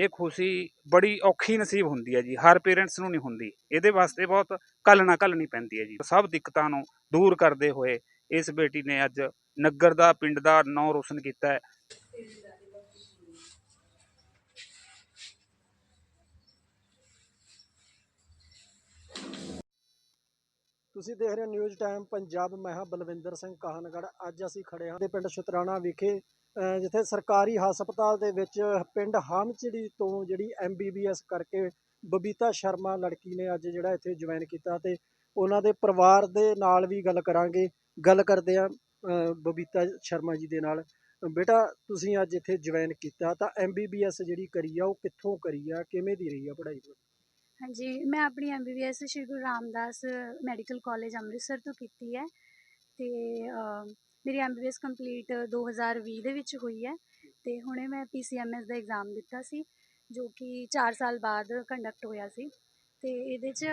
ਇਹ ਖੁਸ਼ੀ ਬੜੀ ਔਖੀ ਨਸੀਬ ਹੁੰਦੀ ਹੈ ਜੀ, ਹਰ ਪੇਰੈਂਟਸ ਨੂੰ ਨਹੀਂ ਹੁੰਦੀ। ਇਹਦੇ ਵਾਸਤੇ ਬਹੁਤ ਘੱਲਣਾ ਘੱਲਣੀ ਪੈਂਦੀ ਹੈ ਜੀ। ਸਭ ਦਿੱਕਤਾਂ ਨੂੰ ਦੂਰ ਕਰਦੇ ਹੋਏ ਇਸ ਬੇਟੀ ਨੇ ਅੱਜ ਨਗਰ ਦਾ, ਪਿੰਡ ਦਾ ਨਾਂ ਰੋਸ਼ਨ ਕੀਤਾ ਹੈ। ਤੁਸੀਂ ਦੇਖ ਰਹੇ ਹੋ ਨਿਊਜ਼ ਟਾਈਮ, ਪੰਜਾਬ ਮੈਂ ਹਾਂ ਬਲਵਿੰਦਰ ਸਿੰਘ ਕਾਹਨਗੜ ਅੱਜ ਅਸੀਂ ਖੜੇ ਹਾਂ ਦੇ ਪਿੰਡ ਸ਼ੁਤਰਾਣਾ ਵਿਖੇ। ਜਿੱਥੇ ਸਰਕਾਰੀ ਹਸਪਤਾਲ ਦੇ ਵਿੱਚ ਪਿੰਡ ਹਾਮਚੜੀ ਤੋਂ ਜਿਹੜੀ ਐਮਬੀਬੀਐਸ ਕਰਕੇ ਬਬੀਤਾ ਸ਼ਰਮਾ ਲੜਕੀ ਨੇ ਅੱਜ ਜਿਹੜਾ ਇੱਥੇ ਜੁਆਇਨ ਕੀਤਾ ਤੇ ਉਹਨਾਂ ਦੇ ਪਰਿਵਾਰ ਦੇ ਨਾਲ ਵੀ ਗੱਲ ਕਰਾਂਗੇ। ਗੱਲ ਕਰਦੇ ਆ ਬਬੀਤਾ ਸ਼ਰਮਾ ਜੀ ਦੇ ਨਾਲ। ਬੇਟਾ, ਤੁਸੀਂ ਅੱਜ ਇੱਥੇ ਜੁਆਇਨ ਕੀਤਾ ਤਾਂ ਐਮਬੀਬੀਐਸ ਜਿਹੜੀ ਕਰੀ ਆ, ਉਹ ਕਿੱਥੋਂ ਕਰੀ ਆ? ਕਿਵੇਂ ਦੀ ਰਹੀ ਆ ਪੜ੍ਹਾਈ? ਤੁਹਾਡੀ? ਹਾਂਜੀ, ਮੈਂ ਆਪਣੀ MBBS Shri Guru Ramdas medical college Amritsar ਤੋਂ ਕੀਤੀ ਹੈ ਤੇ ਮੇਰੀ ਐਮਬੀਬੀਐਸ ਕੰਪਲੀਟ 2020 ਦੇ ਵਿੱਚ ਹੋਈ ਹੈ ਤੇ ਹੁਣੇ ਮੈਂ ਪੀਸੀਐਮਐਸ ਦਾ ਐਗਜ਼ਾਮ ਦਿੱਤਾ ਸੀ, ਜੋ ਕਿ 4 ਸਾਲ ਬਾਅਦ ਕੰਡਕਟ ਹੋਇਆ ਸੀ ਤੇ ਇਹਦੇ 'ਚ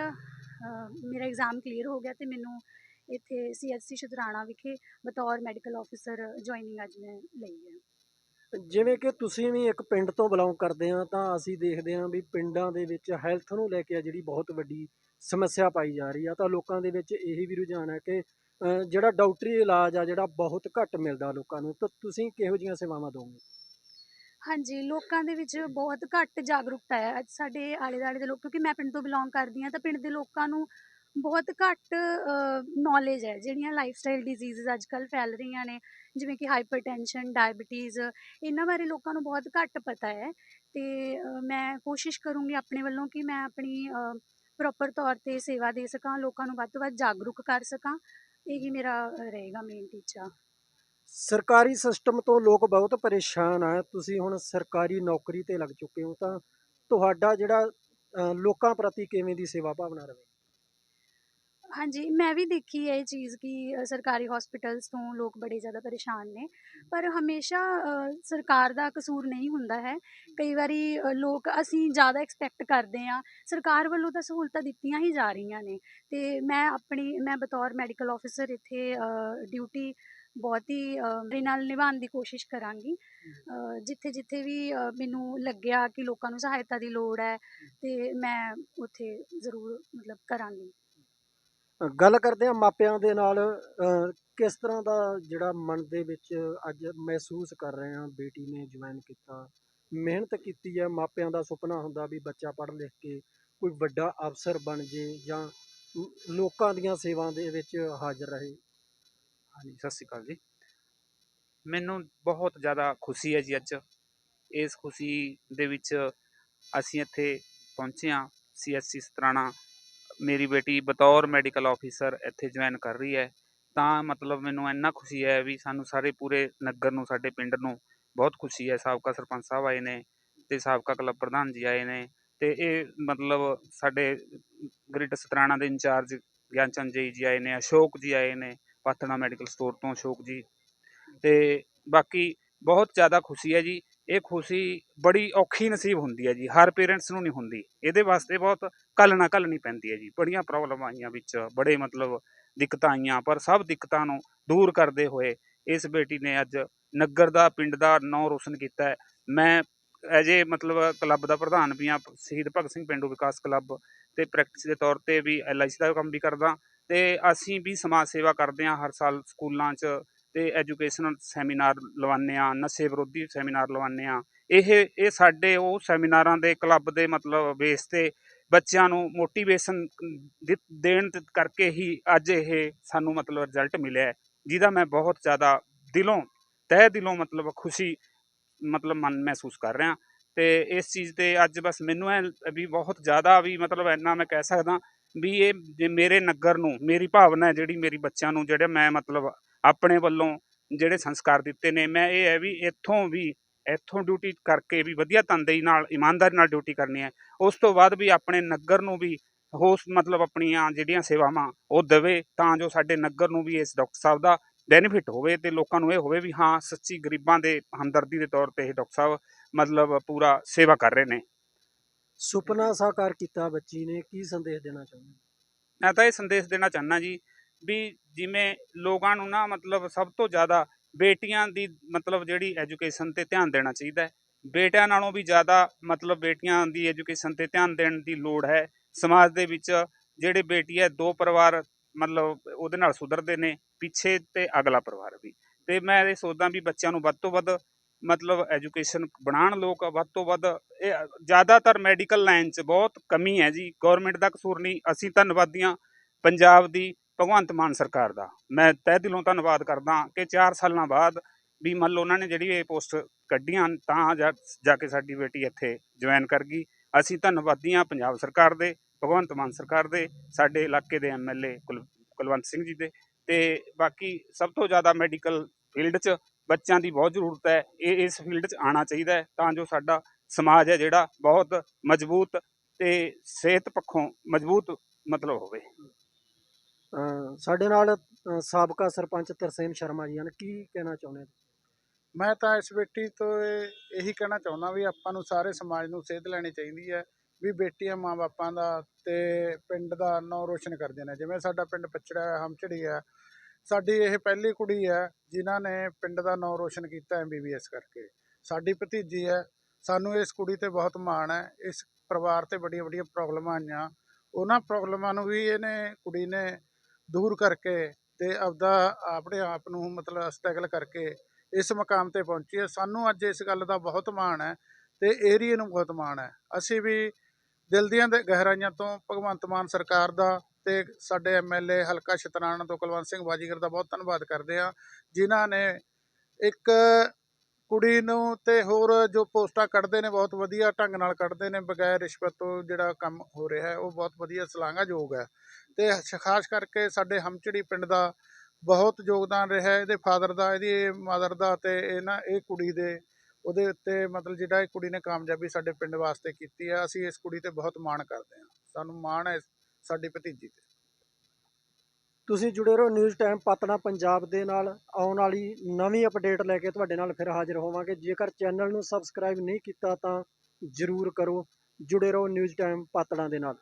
ਮੇਰਾ ਐਗਜ਼ਾਮ ਕਲੀਅਰ ਹੋ ਗਿਆ ਤੇ ਮੈਨੂੰ ਇੱਥੇ ਸੀਐਚਸੀ ਸ਼ੁਤਰਾਣਾ ਵਿਖੇ ਬਤੌਰ ਮੈਡੀਕਲ ਆਫੀਸਰ ਜੁਆਇਨਿੰਗ ਅੱਜ ਮੈਂ ਲਈ ਹੈ। ਜਿਵੇਂ ਕਿ ਤੁਸੀਂ ਵੀ ਇੱਕ ਪਿੰਡ ਤੋਂ ਬਿਲੋਂਗ ਕਰਦੇ ਆ ਤਾਂ ਅਸੀਂ ਦੇਖਦੇ ਹਾਂ ਵੀ ਪਿੰਡਾਂ ਦੇ ਵਿੱਚ ਹੈਲਥ ਨੂੰ ਲੈ ਕੇ ਆ ਜਿਹੜੀ ਬਹੁਤ ਵੱਡੀ ਸਮੱਸਿਆ ਪਾਈ ਜਾ ਰਹੀ ਆ ਤਾਂ ਲੋਕਾਂ ਦੇ ਵਿੱਚ ਇਹ ਵੀ ਰੁਝਾਨ ਹੈ ਕਿ ਜਿਹੜਾ ਡਾਕਟਰੀ ਇਲਾਜ ਆ, ਜਿਹੜਾ ਬਹੁਤ ਘੱਟ ਮਿਲਦਾ ਲੋਕਾਂ ਨੂੰ, ਤਾਂ ਤੁਸੀਂ ਕਿਹੋ ਜਿਹੀਆਂ ਸੇਵਾਵਾਂ ਦੋਗੇ? ਹਾਂਜੀ, ਲੋਕਾਂ ਦੇ ਵਿੱਚ ਬਹੁਤ ਘੱਟ ਜਾਗਰੂਕਤਾ ਹੈ। ਅੱਜ ਸਾਡੇ ਆਲੇ ਦੁਆਲੇ ਦੇ ਲੋਕ, ਕਿਉਂਕਿ ਮੈਂ ਪਿੰਡ ਤੋਂ ਬਿਲੋਂਗ ਕਰਦੀ ਹਾਂ, ਤਾਂ ਪਿੰਡ ਦੇ ਲੋਕਾਂ ਨੂੰ ਬਹੁਤ ਘੱਟ ਨੌਲੇਜ ਹੈ, ਜਿਹੜੀਆਂ ਲਾਈਫ ਸਟਾਈਲ ਡਿਜ਼ੀਜ਼ਸ ਅੱਜ ਕੱਲ੍ਹ ਫੈਲ ਰਹੀਆਂ ਨੇ, ਜਿਵੇਂ ਕਿ ਹਾਈਪਰਟੈਂਸ਼ਨ ਡਾਇਬੀਟੀਜ਼ ਇਹਨਾਂ ਬਾਰੇ ਲੋਕਾਂ ਨੂੰ ਬਹੁਤ ਘੱਟ ਪਤਾ ਹੈ। ਤੇ ਮੈਂ ਕੋਸ਼ਿਸ਼ ਕਰੂੰਗੀ ਆਪਣੇ ਵੱਲੋਂ ਕਿ ਮੈਂ ਆਪਣੀ ਪ੍ਰੋਪਰ ਤੌਰ ਤੇ ਸੇਵਾ ਦੇ ਸਕਾਂ, ਲੋਕਾਂ ਨੂੰ ਵੱਧ ਤੋਂ ਵੱਧ ਜਾਗਰੂਕ ਕਰ ਸਕਾਂ। ਇਹ ਇਹੀ ਮੇਰਾ ਰਹੇਗਾ ਮੇਨ ਟੀਚਾ। ਸਰਕਾਰੀ ਸਿਸਟਮ ਤੋਂ ਲੋਕ ਬਹੁਤ ਪਰੇਸ਼ਾਨ ਆ। ਤੁਸੀਂ ਹੁਣ ਸਰਕਾਰੀ ਨੌਕਰੀ ਤੇ ਲੱਗ ਚੁੱਕੇ ਹੋ ਤਾਂ ਤੁਹਾਡਾ ਜਿਹੜਾ ਅ, ਲੋਕਾਂ ਪ੍ਰਤੀ ਕਿਵੇਂ ਦੀ ਸੇਵਾ ਭਾਵਨਾ ਰਹੇ? ਹਾਂਜੀ ਮੈਂ ਵੀ ਦੇਖੀ ਹੈ ਇਹ ਚੀਜ਼ ਕਿ ਅ, ਸਰਕਾਰੀ ਹਸਪੀਟਲਸ ਤੋਂ ਲੋਕ ਬੜੇ ਜ਼ਿਆਦਾ ਪਰੇਸ਼ਾਨ ਨੇ। ਪਰ ਹਮੇਸ਼ਾ ਅ, ਸਰਕਾਰ ਦਾ ਕਸੂਰ ਨਹੀਂ ਹੁੰਦਾ ਹੈ। ਕਈ ਵਾਰੀ ਅ, ਲੋਕ ਅਸੀਂ ਜ਼ਿਆਦਾ ਐਕਸਪੈਕਟ ਕਰਦੇ ਹਾਂ। ਸਰਕਾਰ ਵੱਲੋਂ ਤਾਂ ਸਹੂਲਤਾਂ ਦਿੱਤੀਆਂ ਹੀ ਜਾ ਰਹੀਆਂ ਨੇ। ਅਤੇ ਮੈਂ ਆਪਣੀ ਮੈਂ ਬਤੌਰ ਮੈਡੀਕਲ ਆਫੀਸਰ ਇੱਥੇ ਡਿਊਟੀ ਬਹੁਤ ਹੀ ਅ, ਮੇਰੇ ਨਾਲ ਨਿਭਾਉਣ ਦੀ ਕੋਸ਼ਿਸ਼ ਕਰਾਂਗੀ। ਅ, ਜਿੱਥੇ ਜਿੱਥੇ ਵੀ ਅ, ਮੈਨੂੰ ਲੱਗਿਆ ਕਿ ਲੋਕਾਂ ਨੂੰ ਸਹਾਇਤਾ ਦੀ ਲੋੜ ਹੈ ਅਤੇ ਮੈਂ ਉੱਥੇ ਜ਼ਰੂਰ ਮਤਲਬ ਕਰਾਂਗੀ। ਗੱਲ ਕਰਦੇ ਹਾਂ ਮਾਪਿਆਂ ਦੇ ਨਾਲ ਕਿਸ ਤਰ੍ਹਾਂ ਦਾ ਜਿਹੜਾ ਮਨ ਦੇ ਵਿੱਚ ਅੱਜ ਮਹਿਸੂਸ ਕਰ ਰਹੇ ਹਾਂ ਬੇਟੀ ਨੇ ਜੁਆਇਨ ਕੀਤਾ? ਮਿਹਨਤ ਕੀਤੀ ਹੈ, ਮਾਪਿਆਂ ਦਾ ਸੁਪਨਾ ਹੁੰਦਾ ਵੀ ਬੱਚਾ ਪੜ੍ਹ ਲਿਖ ਕੇ ਕੋਈ ਵੱਡਾ ਅਫਸਰ ਬਣ ਜੇ ਜਾਂ ਲੋਕਾਂ ਦੀਆਂ ਸੇਵਾਵਾਂ ਦੇ ਵਿੱਚ ਹਾਜ਼ਰ ਰਹੇ। ਹਾਂਜੀ, ਸਤਿ ਸ਼੍ਰੀ ਅਕਾਲ ਜੀ। ਮੈਨੂੰ ਬਹੁਤ ਜ਼ਿਆਦਾ ਖੁਸ਼ੀ ਹੈ ਜੀ ਅੱਜ। ਇਸ ਖੁਸ਼ੀ ਦੇ ਵਿੱਚ ਅਸੀਂ ਇੱਥੇ ਪਹੁੰਚੇ ਹਾਂ ਸੀਐਸਸੀ ਸਤਰਾਣਾ ਮੇਰੀ ਬੇਟੀ ਬਤੌਰ ਮੈਡੀਕਲ ਆਫੀਸਰ ਇੱਥੇ ਜੁਆਇਨ ਕਰ ਰਹੀ ਹੈ, ਤਾਂ ਮਤਲਬ ਮੈਨੂੰ ਇੰਨਾ ਖੁਸ਼ੀ ਹੈ ਵੀ ਸਾਨੂੰ ਸਾਰੇ ਪੂਰੇ ਨਗਰ ਨੂੰ, ਸਾਡੇ ਪਿੰਡ ਨੂੰ ਬਹੁਤ ਖੁਸ਼ੀ ਹੈ। ਸਾਬਕਾ ਸਰਪੰਚ ਸਾਹਿਬ ਆਏ ਨੇ ਤੇ ਸਾਬਕਾ ਕਲੱਬ ਪ੍ਰਧਾਨ ਜੀ ਆਏ ਨੇ ਤੇ ਇਹ ਮਤਲਬ ਸਾਡੇ ਗ੍ਰਿਡ ਸਤਰਾਣਾ ਦੇ ਇੰਚਾਰਜ ਗਿਆਨ ਚੰਦ ਜੀ ਜੀ ਆਏ ਨੇ, ਅਸ਼ੋਕ ਜੀ ਆਏ ਨੇ ਪਾਤਣਾ ਮੈਡੀਕਲ ਸਟੋਰ ਤੋਂ, ਅਸ਼ੋਕ ਜੀ ਤੇ ਬਾਕੀ ਬਹੁਤ ਜ਼ਿਆਦਾ ਖੁਸ਼ੀ ਹੈ ਜੀ। ਇਹ ਖੁਸ਼ੀ ਬੜੀ ਔਖੀ ਨਸੀਬ ਹੁੰਦੀ ਹੈ ਜੀ, ਹਰ ਪੇਰੈਂਟਸ ਨੂੰ ਨਹੀਂ ਹੁੰਦੀ। ਇਹਦੇ ਵਾਸਤੇ ਬਹੁਤ ਘੱਲਣਾ ਘੱਲਣੀ ਪੈਂਦੀ ਹੈ ਜੀ। ਬੜੀਆਂ ਪ੍ਰੋਬਲਮ ਆਈਆਂ ਵਿੱਚ, ਬੜੇ ਮਤਲਬ ਦਿੱਕਤਾਂ ਆਈਆਂ, ਪਰ ਸਭ ਦਿੱਕਤਾਂ ਨੂੰ ਦੂਰ ਕਰਦੇ ਹੋਏ ਇਸ ਬੇਟੀ ਨੇ ਅੱਜ ਨਗਰ ਦਾ, ਪਿੰਡ ਦਾ ਨਾਂ ਰੋਸ਼ਨ ਕੀਤਾ ਹੈ। ਮੈਂ ਐਜੇ ਮਤਲਬ ਕਲੱਬ ਦਾ ਪ੍ਰਧਾਨ ਵੀ ਹਾਂ, ਸ਼ਹੀਦ ਭਗਤ ਸਿੰਘ ਪਿੰਡੂ ਵਿਕਾਸ ਕਲੱਬ ਤੇ ਪ੍ਰੈਕਟਿਸ ਦੇ ਤੌਰ ਤੇ ਵੀ ਐਲਆਈਸੀ ਦਾ ਕੰਮ ਵੀ ਕਰਦਾ। ਤੇ ਅਸੀਂ ਵੀ ਸਮਾਜ ਸੇਵਾ ਕਰਦੇ ਹਾਂ, ਹਰ ਸਾਲ ਸਕੂਲਾਂ 'ਚ ਤੇ ਐਜੂਕੇਸ਼ਨਲ ਸੈਮੀਨਾਰ ਲਵਾਉਂਦੇ ਹਾਂ, ਨਸ਼ੇ ਵਿਰੋਧੀ ਸੈਮੀਨਾਰ ਲਵਾਉਂਦੇ ਹਾਂ। ਇਹ ਇਹ ਸਾਡੇ ਉਹ ਸੈਮੀਨਾਰਾਂ ਦੇ ਕਲੱਬ ਦੇ ਮਤਲਬ ਬੇਸ ਤੇ ਬੱਚਿਆਂ ਨੂੰ ਮੋਟੀਵੇਸ਼ਨ ਦੇਣ ਕਰਕੇ ਹੀ ਅੱਜ ਇਹ ਸਾਨੂੰ ਮਤਲਬ ਰਿਜ਼ਲਟ ਮਿਲਿਆ ਜਿਹਦਾ ਮੈਂ ਬਹੁਤ ਜ਼ਿਆਦਾ ਦਿਲੋਂ, ਤਹਿ ਦਿਲੋਂ ਮਤਲਬ ਖੁਸ਼ੀ ਮਤਲਬ ਮਨ ਮਹਿਸੂਸ ਕਰ ਰਿਹਾ। ਤੇ ਇਸ ਚੀਜ਼ ਤੇ ਅੱਜ ਬਸ ਮੈਨੂੰ ਐ ਵੀ ਬਹੁਤ ਜ਼ਿਆਦਾ ਵੀ ਮਤਲਬ ਇੰਨਾ ਮੈਂ ਕਹਿ ਸਕਦਾ ਵੀ ਇਹ, ਜੇ ਮੇਰੇ ਨਗਰ ਨੂੰ, ਮੇਰੀ ਭਾਵਨਾ ਜਿਹੜੀ ਮੇਰੀ ਬੱਚਿਆਂ ਨੂੰ, ਜਿਹੜੇ ਮੈਂ ਮਤਲਬ ਆਪਣੇ ਵੱਲੋਂ ਜਿਹੜੇ ਸੰਸਕਾਰ ਦਿੱਤੇ ਨੇ ਮੈਂ ਇਹ ਹੈ ਵੀ ਇੱਥੋਂ ਵੀ ਇੱਥੋਂ ਡਿਊਟੀ ਕਰਕੇ ਵੀ ਵਧੀਆ ਤਨਦੇਹੀ ਨਾਲ ਇਮਾਨਦਾਰੀ ਨਾਲ ਡਿਊਟੀ ਕਰਨੀ ਹੈ। ਉਸ ਤੋਂ ਬਾਅਦ ਵੀ ਆਪਣੇ ਨਗਰ ਨੂੰ ਵੀ ਹੋਸ ਮਤਲਬ ਆਪਣੀਆਂ ਜਿਹੜੀਆਂ ਸੇਵਾਵਾਂ ਉਹ ਦੇਵੇ ਤਾਂ ਜੋ ਸਾਡੇ ਨਗਰ ਨੂੰ ਵੀ ਇਸ ਡਾਕਟਰ ਸਾਹਿਬ ਦਾ ਬੈਨੀਫਿਟ ਹੋਵੇ ਤੇ ਲੋਕਾਂ ਨੂੰ ਇਹ ਹੋਵੇ ਵੀ ਹਾਂ ਸੱਚੀ ਗਰੀਬਾਂ ਦੇ ਹਮਦਰਦੀ ਦੇ ਤੌਰ ਤੇ ਇਹ ਡਾਕਟਰ ਸਾਹਿਬ ਮਤਲਬ ਪੂਰਾ ਸੇਵਾ ਕਰ ਰਹੇ ਨੇ। ਸੁਪਨਾ ਸਾਕਾਰ ਕੀਤਾ ਬੱਚੀ ਨੇ ਕੀ ਸੰਦੇਸ਼ ਦੇਣਾ ਚਾਹੁੰਦੇ ਮੈਂ ਤਾਂ ਇਹ ਸੰਦੇਸ਼ ਦੇਣਾ ਚਾਹੁੰਦਾ ਜੀ ਵੀ ਜਿਵੇਂ ਲੋਕਾਂ ਨੂੰ ਨਾ ਮਤਲਬ ਸਭ ਤੋਂ ਜ਼ਿਆਦਾ ਬੇਟੀਆਂ ਦੀ ਮਤਲਬ ਜਿਹੜੀ ਐਜੂਕੇਸ਼ਨ ਤੇ ਧਿਆਨ ਦੇਣਾ ਚਾਹੀਦਾ ਹੈ। ਬੇਟਿਆਂ ਨਾਲੋਂ ਵੀ ਜ਼ਿਆਦਾ ਮਤਲਬ ਬੇਟੀਆਂ ਦੀ ਐਜੂਕੇਸ਼ਨ ਤੇ ਧਿਆਨ ਦੇਣ ਦੀ ਲੋੜ ਹੈ। ਸਮਾਜ ਦੇ ਵਿੱਚ ਜਿਹੜੇ ਬੇਟੀ ਹੈ, ਦੋ ਪਰਿਵਾਰ ਮਤਲਬ ਉਹਦੇ ਨਾਲ ਸੁਧਰਦੇ ਨੇ, ਪਿੱਛੇ ਤੇ ਅਗਲਾ ਪਰਿਵਾਰ ਵੀ। ਤੇ ਮੈਂ ਇਹ ਸੋਚਦਾ ਵੀ ਬੱਚਿਆਂ ਨੂੰ ਵੱਧ ਤੋਂ ਵੱਧ ਮਤਲਬ ਐਜੂਕੇਸ਼ਨ ਬਣਾਉਣ ਲੋਕ ਵੱਧ ਤੋਂ ਵੱਧ ਇਹ ਜ਼ਿਆਦਾਤਰ ਮੈਡੀਕਲ ਲਾਈਨ 'ਚ ਬਹੁਤ ਕਮੀ ਹੈ ਜੀ। ਗਵਰਨਮੈਂਟ ਦਾ ਕਸੂਰ ਨਹੀਂ। ਅਸੀਂ ਧੰਨਵਾਦੀ ਹਾਂ ਪੰਜਾਬ ਦੀ ਭਗਵੰਤ ਮਾਨ ਸਰਕਾਰ ਦਾ। ਮੈਂ ਤਹਿ ਦਿਲੋਂ ਧੰਨਵਾਦ ਕਰਦਾ ਕਿ 4 ਸਾਲਾਂ ਬਾਅਦ ਵੀ ਮੰਨ ਲਓ ਉਹਨਾਂ ਨੇ ਜਿਹੜੀ ਇਹ ਪੋਸਟ ਕੱਢੀਆਂ, ਤਾਂ ਜਾ ਕੇ ਸਾਡੀ ਬੇਟੀ ਇੱਥੇ ਜੁਆਇਨ ਕਰ ਗਈ। ਅਸੀਂ ਧੰਨਵਾਦੀ ਹਾਂ ਪੰਜਾਬ ਸਰਕਾਰ ਦੇ, ਭਗਵੰਤ ਮਾਨ ਸਰਕਾਰ ਦੇ, ਸਾਡੇ ਇਲਾਕੇ ਦੇ ਐਮਐਲਏ ਕੁਲਵੰਤ ਸਿੰਘ ਜੀ ਦੇ ਤੇ ਬਾਕੀ ਸਭ ਤੋਂ ਜ਼ਿਆਦਾ ਮੈਡੀਕਲ ਫੀਲਡ 'ਚ ਬੱਚਿਆਂ ਦੀ ਬਹੁਤ ਜ਼ਰੂਰਤ ਹੈ। ਇਹ, ਇਸ ਫੀਲਡ 'ਚ ਆਉਣਾ ਚਾਹੀਦਾ ਹੈ ਤਾਂ ਜੋ ਸਾਡਾ ਸਮਾਜ ਹੈ ਜਿਹੜਾ ਬਹੁਤ ਮਜ਼ਬੂਤ ਤੇ ਸਿਹਤ ਪੱਖੋਂ ਮਜ਼ਬੂਤ ਮਤਲਬ ਹੋਵੇ। ਸਾਡੇ ਨਾਲ, ਅਹ, ਸਾਬਕਾ ਸਰਪੰਚ ਤਰਸੇਮ ਸ਼ਰਮਾ ਜੀ ਹਨ। ਕੀ ਕਹਿਣਾ ਚਾਹੁੰਦੇ ਹੋ ਮੈਂ ਤਾਂ ਇਸ ਬੇਟੀ ਤੋਂ ਇਹ- ਇਹੀ ਕਹਿਣਾ ਚਾਹੁੰਦਾ ਵੀ ਆਪਾਂ ਨੂੰ ਸਾਰੇ ਸਮਾਜ ਨੂੰ ਸੇਧ ਲੈਣੀ ਚਾਹੀਦੀ ਹੈ ਵੀ ਬੇਟੀਆਂ ਮਾਂ-ਬਾਪਾਂ ਦਾ ਤੇ ਪਿੰਡ ਦਾ ਨਾਂ ਰੋਸ਼ਨ ਕਰਦੀਆਂ ਨੇ। ਜਿਵੇਂ ਸਾਡਾ ਪਿੰਡ ਪਚੜਾ ਹੈ ਹਮਚੜੀ ਹੈ, ਸਾਡੀ ਇਹ ਪਹਿਲੀ ਕੁੜੀ ਹੈ ਜਿਨ੍ਹਾਂ ਨੇ ਪਿੰਡ ਦਾ ਨਾਂ ਰੋਸ਼ਨ ਕੀਤਾ ਐਮਬੀਬੀਐਸ ਕਰਕੇ। ਸਾਡੀ ਭਤੀਜੀ ਹੈ, ਸਾਨੂੰ ਇਸ ਕੁੜੀ ਤੇ ਬਹੁਤ ਮਾਣ ਹੈ, ਇਸ ਪਰਿਵਾਰ ਤੇ ਵੱਡੀਆਂ ਵੱਡੀਆਂ ਪ੍ਰੋਬਲਮਾਂ ਆਈਆਂ। ਉਹਨਾਂ ਪ੍ਰੋਬਲਮਾਂ ਨੂੰ ਵੀ ਇਹਨੇ, ਕੁੜੀ ਨੇ ਦੂਰ ਕਰਕੇ ਅਤੇ ਆਪਦਾ ਆਪਣੇ ਆਪ ਨੂੰ ਮਤਲਬ ਸਟਰਗਲ ਕਰਕੇ ਇਸ ਮੁਕਾਮ ਤੇ ਪਹੁੰਚੀ ਹੈ। ਸਾਨੂੰ ਅੱਜ ਇਸ ਗੱਲ ਦਾ ਬਹੁਤ ਮਾਣ ਹੈ ਅਤੇ ਏਰੀਏ ਨੂੰ ਬਹੁਤ ਮਾਣ ਹੈ। ਅਸੀਂ ਵੀ ਦਿਲ ਦੀਆਂ ਦੇ ਗਹਿਰਾਈਆਂ ਤੋਂ ਭਗਵੰਤ ਮਾਨ ਸਰਕਾਰ ਦਾ ਅਤੇ ਸਾਡੇ ਐਮਐਲਏ ਹਲਕਾ ਸ਼ਤਰਾਣਾ ਤੋਂ ਕੁਲਵੰਤ ਸਿੰਘ ਬਾਜੀਗਰ ਦਾ ਬਹੁਤ ਧੰਨਵਾਦ ਕਰਦੇ ਹਾਂ। ਜਿਨ੍ਹਾਂ ਨੇ ਇੱਕ ਕੁੜੀ ਨੂੰ ਤੇ ਹੋਰ ਜੋ ਪੋਸਟਾਂ ਕੱਢਦੇ ਨੇ, ਬਹੁਤ ਵਧੀਆ ਢੰਗ ਨਾਲ ਕੱਢਦੇ ਨੇ, ਬਗੈਰ ਰਿਸ਼ਵਤ ਤੋਂ ਜਿਹੜਾ ਕੰਮ ਹੋ ਰਿਹਾ ਹੈ, ਉਹ ਬਹੁਤ ਵਧੀਆ ਸ਼ਲਾਘਾਯੋਗ ਹੈ। ਤੇ ਖਾਸ ਕਰਕੇ ਸਾਡੇ ਹਮਚੜੀ ਪਿੰਡ ਦਾ ਬਹੁਤ ਯੋਗਦਾਨ ਰਿਹਾ ਇਹਦੇ ਫਾਦਰ ਦਾ, ਇਹਦੀ ਮਦਰ ਦਾ ਤੇ ਨਾ, ਇਹ ਕੁੜੀ ਦੇ ਉਹਦੇ ਉੱਤੇ ਮਤਲਬ ਜਿਹੜਾ ਇਹ ਕੁੜੀ ਨੇ ਕਾਮਯਾਬੀ ਸਾਡੇ ਪਿੰਡ ਵਾਸਤੇ ਕੀਤੀ ਹੈ, ਅਸੀਂ ਇਸ ਕੁੜੀ ਤੇ ਬਹੁਤ ਮਾਣ ਕਰਦੇ ਹਾਂ। ਸਾਨੂੰ ਮਾਣ ਹੈ ਸਾਡੀ ਭਤੀਜੀ ਤੇ। ਤੁਸੀਂ ਜੁੜੇ ਰਹੋ ਨਿਊਜ਼ ਟਾਈਮ ਪਤਨਾ ਪੰਜਾਬ ਦੇ ਨਾਲ। ਆਉਣ ਵਾਲੀ ਨਵੀਂ ਅਪਡੇਟ ਲੈ ਕੇ ਤੁਹਾਡੇ ਨਾਲ ਫਿਰ ਹਾਜ਼ਰ ਹੋਵਾਂਗੇ। ਜੇਕਰ ਚੈਨਲ ਨੂੰ ਸਬਸਕ੍ਰਾਈਬ ਨਹੀਂ ਕੀਤਾ ਤਾਂ ਜਰੂਰ ਕਰੋ। ਜੁੜੇ ਰਹੋ ਨਿਊਜ਼ ਟਾਈਮ ਪਤਨਾ ਦੇ ਨਾਲ।